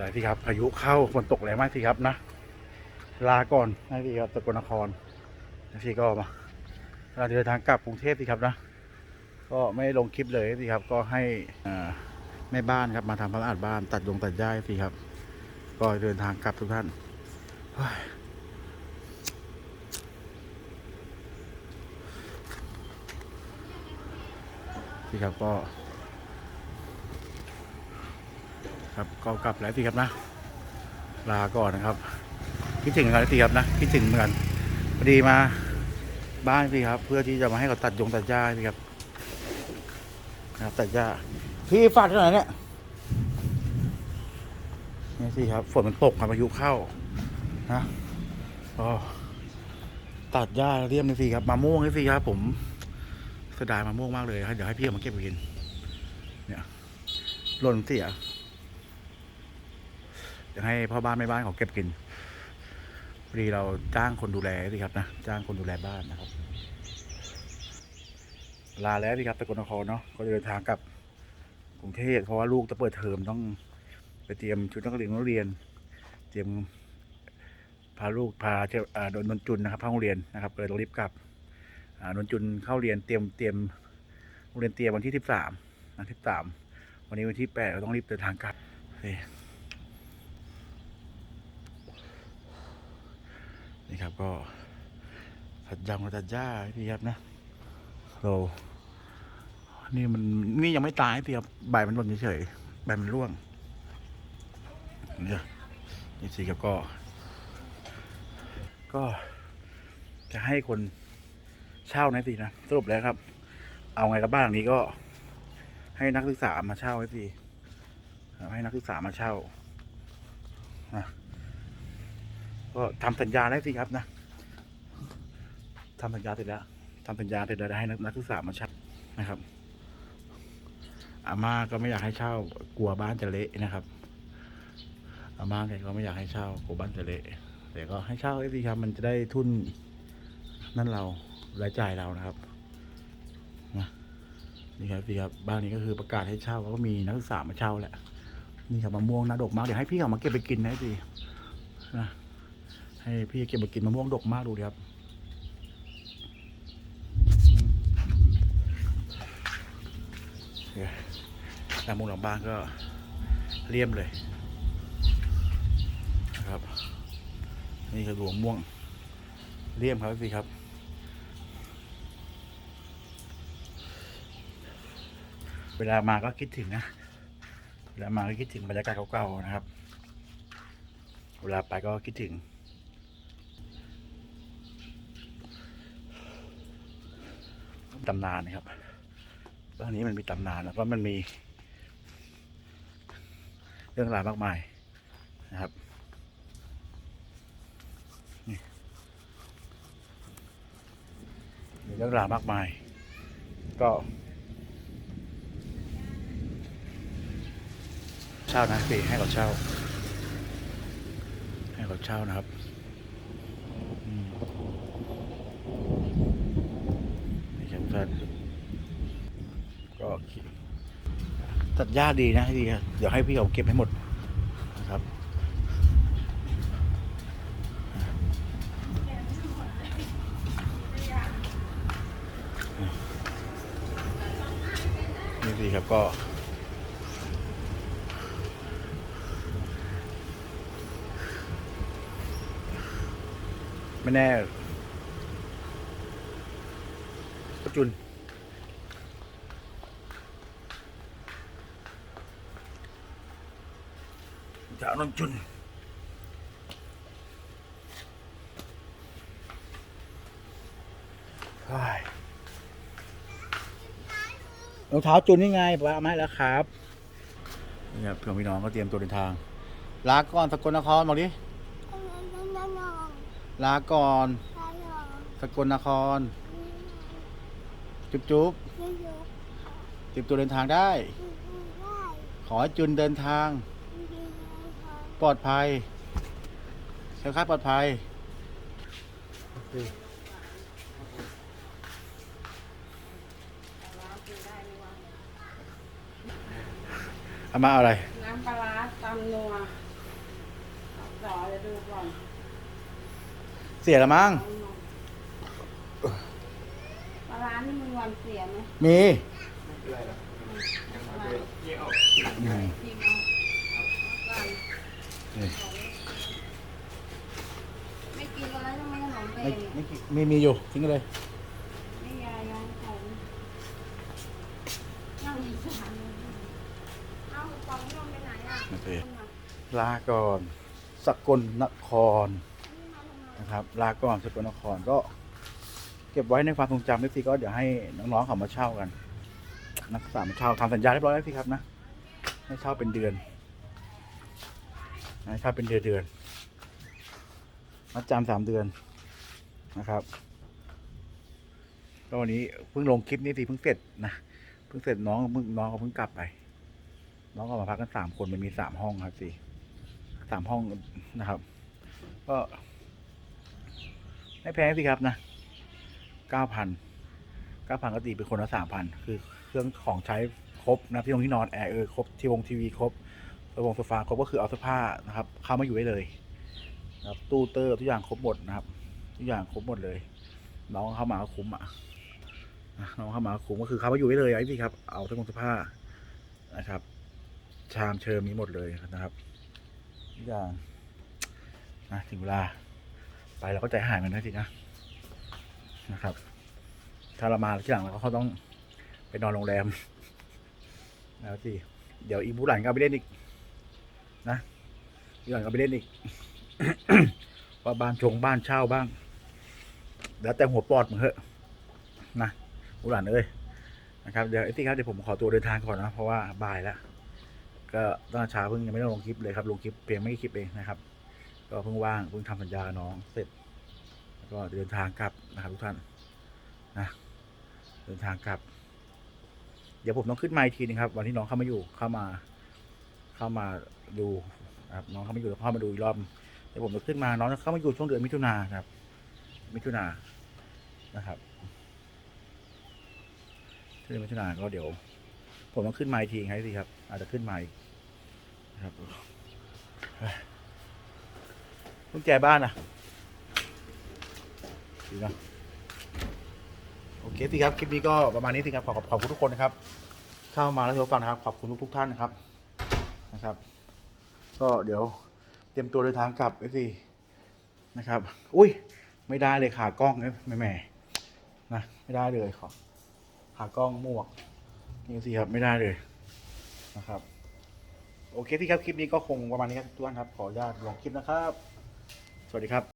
แต่ที่ครับพายุเข้าฝนตกแรงมากสิครับนะ ลาก่อนนะพี่ครับสกลนครนะพี่ก็มาเราเดินทางกลับกรุงเทพสิครับนะ ก็ไม่ลงคลิปเลยสิครับ ก็ให้แม่บ้านครับมาทำความสะอาดบ้านตัดยงตัดหญ้าสิครับ ก็เดินทางกลับทุกท่านเฮ้ยสิครับก็ ครับก็กลับแล้วสิครับนะ ลาก่อนนะครับคิดถึงกันสิครับนะคิดถึงเหมือนกันพอดีมาบ้านสิครับ เพื่อที่จะมาให้เขาตัดยงตัดหญ้าสิครับนะครับตัดหญ้าพี่ฝากที่ไหนเนี่ยนี่สิครับฝนมันตกครับพายุเข้านะก็ตัดหญ้าเรียมนี่สิครับมะม่วงนี่สิครับผมเสียดายมะม่วงมากเลยครับเดี๋ยวให้พี่เอามาเก็บไปกินเนี่ยหล่นเสีย เดี๋ยวให้พ่อบ้านแม่บ้านเขาเก็บกินพอดีเราจ้างคนดูแลสิครับนะจ้างคนดูแลบ้านนะครับ ลาแล้วสิครับตะกนครเนาะก็เดินทางกลับกรุงเทพเพราะว่าลูกจะเปิดเทอมต้องไปเตรียมชุดนักเรียนนักเรียน เตรียมพาลูกพาเจ้าอ่าโดนนนจุนนะครับเข้าโรงเรียนนะครับเลยต้องรีบกลับอ่านนจุนเข้าเรียนเตรียมเตรียมโรงเรียนเตรียมวันที่สิบสามวันที่สามวันนี้วันที่แปดเราต้องรีบเดินทางกลับนี่ นี่ ครับก็ตัดยางกับตัดหญ้าพี่ครับนะเรานี่มันนี่ยังไม่ตายพี่ครับใบมันหล่นเฉยๆใบมันร่วงเนี่ยนี่สิครับก็ ก็จะให้คนเช่านะสินะสรุปแล้วครับ เอาไงกับบ้านหลังนี้ก็ ให้นักศึกษามาเช่าไว้สิให้นักศึกษามาเช่านะ ก็ทำสัญญาได้สิครับนะทำสัญญาเสร็จแล้วทำสัญญาเสร็จแล้วให้นักนักศึกษามาเช่านะครับ อาม่าก็ไม่อยากให้เช่ากลัวบ้านจะเละนะครับ อาม่าแกก็ไม่อยากให้เช่ากลัวบ้านจะเละแต่ก็ให้เช่าได้สิครับ มันจะได้ทุนนั่นเรารายจ่ายเรานะครับนะนี่ครับสิครับบ้านนี้ก็คือประกาศให้เช่าแล้วก็มีนักศึกษามาเช่าแหละนี่ครับมะม่วงน่าดกมากเดี๋ยวให้พี่เขามาเก็บไปกินนะสินะ ให้พี่เก็บมากินมะม่วงดกมากดูดิครับตามมุงหลังบ้านก็เลี่ยมเลยนะครับ นี่คือหลวงม่วงเลี่ยมครับสิครับ เวลามาก็คิดถึงนะ เวลามาก็คิดถึงบรรยากาศเก่าๆนะครับ เวลาไปก็คิดถึง ตำนานนะครับตอนนี้มันมีตำนานแล้วก็มันมี เรื่องราวมากมายนะครับมีเรื่องราวมากมาย ก็เช่านะพี่ให้เขาเช่า ให้เขาเช่านะครับอืมัน ก็ตัดหญ้าดีนะดีเดี๋ยวให้พี่เขาเก็บให้หมดนะครับนี่ดีครับก็ไม่แน่ป ระจุน จะเอาน้ำจุนใช่รองเท้าจุนนี่ไงป้าเอามาให้แล้วครับนี่ครับเพื่อนพี่น้องก็เตรียมตัวเดินทาง ลาก่อนสกลนครบอกดิลาก่อนสกลนคร จุ๊บจุ๊บเตรียมตัวเดินทางได้ ขอให้จุนเดินทาง ปลอดภัยแคล้วคลาดปลอดภัยเอามาเอาอะไร น้ำปลาร้าตำนัวต่อจะดูก่อน เสียแล้วมั้งปลา ร้านี่มีวันเสียไหมมีปลาร้าอืมจริงเอาเอากันนี่ไม่กินอะไรทำไมขนมเบไม่นไม่กี่มีมีอยู่ทิ้งกันเลย ไม่ยายยังของนั่งอีสานเลยเอากล่องนมไปไหนอะโอเค ลาก่อน สกลนครนะครับ ลาก่อนสกลนครก็ เก็บไว้ในความทรงจำด้วยสิก็เดี๋ยวให้น้องๆเขามาเช่ากัน นักศึกษามาเช่าทำสัญญาเรียบร้อยแล้วสิครับนะให้เช่าเป็นเดือนให้เช่าเป็นเดือนเดือนมัดจำสามเดือนนะครับก็วันนี้เพิ่งลงคลิปนี้สิเพิ่งเสร็จนะเพิ่งเสร็จน้องเพิ่งน้องเขาเพิ่งกลับไป น้องก็มาพักกันสามคนมันมีสามห้องครับสิสามห้องนะครับ ก็ไม่แพงสิครับนะ เก้าพันเก้าพันก็ตีเป็นคนละสามพันคือเครื่องของใช้ครบนะที่นงที่นอนแอร์เออครบทีวงทีวีครบระวงโซฟาครบก็คือเอาเสื้อผ้านะครับ เข้ามาอยู่ได้เลยนะครับตู้เตอร์ทุกอย่างครบหมดนะครับ ทุกอย่างครบหมดเลย น้องเข้ามาก็คุ้มอะน้องเข้ามาก็คุ้มก็คือเข้ามาอยู่ได้เลยไอ้พี่ครับ เอาทั้งเสื้อผ้านะครับ ชามเชิญมีหมดเลยนะครับทุกอย่างนะถึงเวลาไปเราก็ใจหายเหมันนะสินะ นะครับ ถ้าเรามาที่หลังเราก็ต้องไปนอนโรงแรมแล้วสิเดี๋ยวอีบูหลันก็ไปเล่นอีก นะอีหลันก็ไปเล่นอีกว่าบ้านชงบ้านเช่าบ้าง แล้วแต่หัวปอดมึงเหอะนะบูหลันเอ้ยนะครับเดี๋ยวไอ้ที่ครับเดี๋ยวผมขอตัวเดินทางก่อนนะเพราะว่าบ่ายแล้วก็ต้อนเช้าเพิ่งยังไม่ได้ลงคลิปเลยครับลงคลิปเพียงไม่กี่คลิปเองนะครับ ก็เพิ่งว่างเพิ่งทำสัญญาน้องเสร็จ ก็เดินทางกลับนะครับทุกท่านนะเดินทางกลับ เดี๋ยวผมต้องขึ้นมาอีกทีนึงครับวันที่น้องเข้ามาอยู่เข้ามา เข้ามาดูนะครับน้องเข้ามาอยู่แล้วเข้ามาดูอีกรอบเดี๋ยวผมจะขึ้นมาน้องจะเข้ามาอยู่ช่วงเดือนมิถุนาครับ มิถุนานะครับเดือนมิถุนาก็เดี๋ยว ผมต้องขึ้นมาอีกทีครับสิครับ อาจจะขึ้นมาอีกนะครับกุญแจบ้านอะ ดีนะโอเคสิครับ คลิปนี้ก็ประมาณนี้สิครับ ขอขอบคุณทุกคนนะครับ เข้ามาแล้วรับฟังนะครับ ขอบคุณทุกทุกท่านนะครับนะครับ ก็เดี๋ยวเตรียมตัวเดินทางกลับไอ้สินะครับ อุ้ย ไม่ได้เลยขากล้องเนี่ยแม่แม่นะไม่ได้เลยขอขากล้องหมวกนี่สิครับไม่ได้เลยนะครับโอเคที่ครับ คลิปนี้ก็คงประมาณนี้ครับทุกท่านครับ ขออนุญาตลงคลิปนะครับ สวัสดีครับ